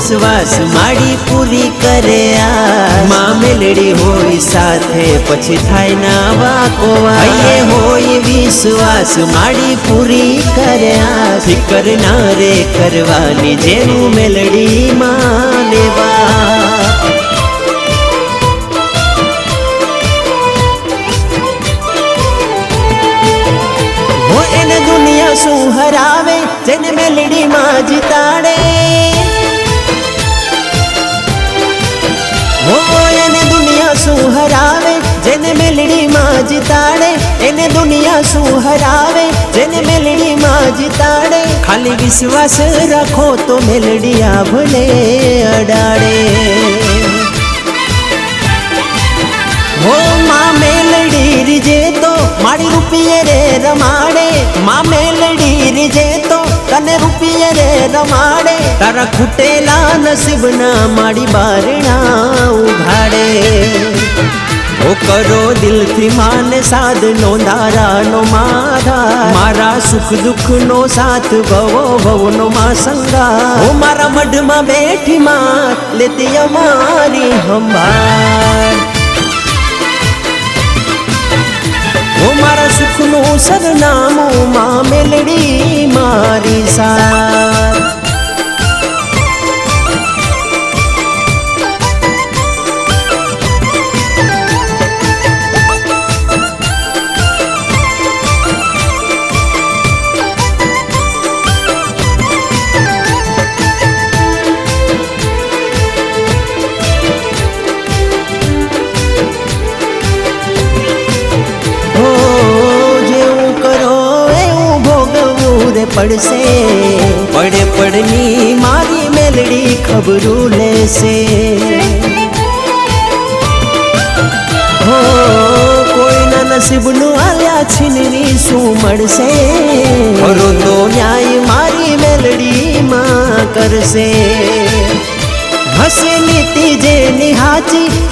વિશ્વાસ માડી પૂરી કરે આ માં મેલડી હોય સાથે, પછી થાય ના વાકો હૈયે હોય વિશ્વાસ માડી પૂરી કરે આ ફિકર ના રે કરવાની જેનું મેલડી માં. એને દુનિયા શું હરાવે, જેને મેલડી માં જીતાડે. ખાલી વિશ્વાસ રાખો તો મેલડીયા ભલે અડાડે. હો માં મેલડી રીજે તો મારી રૂપિયે રે રમાડે. માં મેલડી રીજે તો તને રૂપિયે રે રમાડે. તારા ખૂટેલા નસીબના મારી બારણા ઉઘાડે. ઓ કરો દિલથી માને સાધનો ધારાનો માધા મારા સુખ દુઃખનો સાથ ભવો ભવનો માં સંગા ઓ મારા મઢમાં બેઠી માં, લેતી અમારી હંભાર ઓ મારા સુખનું સરનામું માં મેલડી મારી સાર. પડશે. પડે પડની મારી મેલડી ખબરું લેશે. હો, કોઈના નસીબનું આલ્યા છીનરી શું મળશે? ખરો તો ન્યાય મારી મેલડીમાં કરશે. હસે નીતિ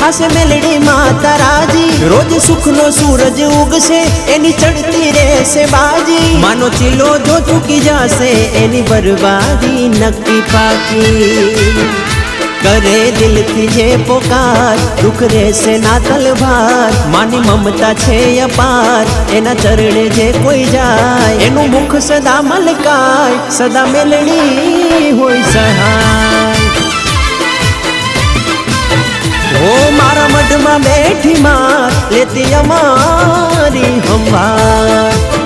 જે નિહાચી હસે મેલડી માતા રાજી રોજ સુખનો સૂરજ ઉગશે એની ચડતી રહેશે બાજી માનો ચીલો જો ચૂકી જશે એની બરબાદી નક્કી પાકી કરે દિલથી જે પોકાર દુઃખ રહેશે ના તલભાર માની મમતા છે અપાર એના ચરણે જે કોઈ જાય એનું મુખ સદા મલકાય સદા મેલડી હોય સહાય મઢમાં બેઠી માં લેતી અમારી હંભાર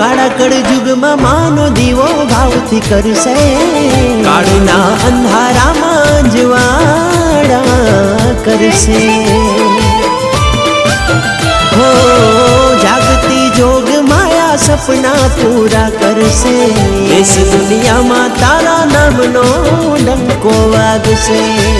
કાળા કળ યુગમાં માનો દીવો ભાવથી કરશે. કાળના અંધારામાં જવાડા કરશે. હો, જાગતી જોગ માયા સપના પૂરા કરશે. દેશ દુનિયામાં તારા નામનો ડંકો વાગશે.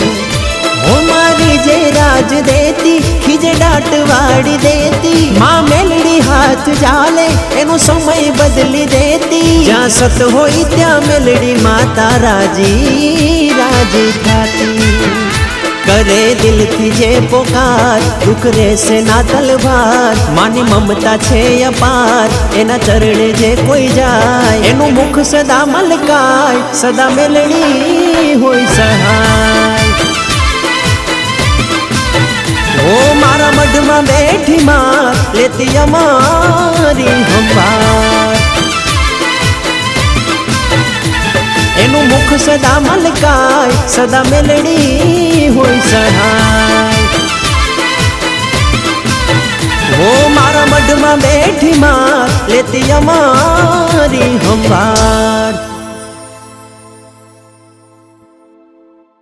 મારી જે રાજ દેતી, ખીજે ડાટ વાડી દેતી, માં મેલડી હાથ જાલે એનો સમય બદલી દેતી. જ્યાં સત હોય ત્યાં મેલડી માતા રાજી રાજી થાતી. કરે દિલથી જે પોકાર, દુઃખ રહેશે ના તલવાર. માની મમતા છે અપાર, એના ચરણે જે કોઈ જાય, એનું મુખ સદા મલકાય, સદા મેલડી હોય સહાય. લેતી અમારી હંભાર એનું મુખ સદા મલકાય, સદા મેલડી હોય સહાય. ઓ મારા મઢમાં બેઠી માર, લેતી અમારી હંભાર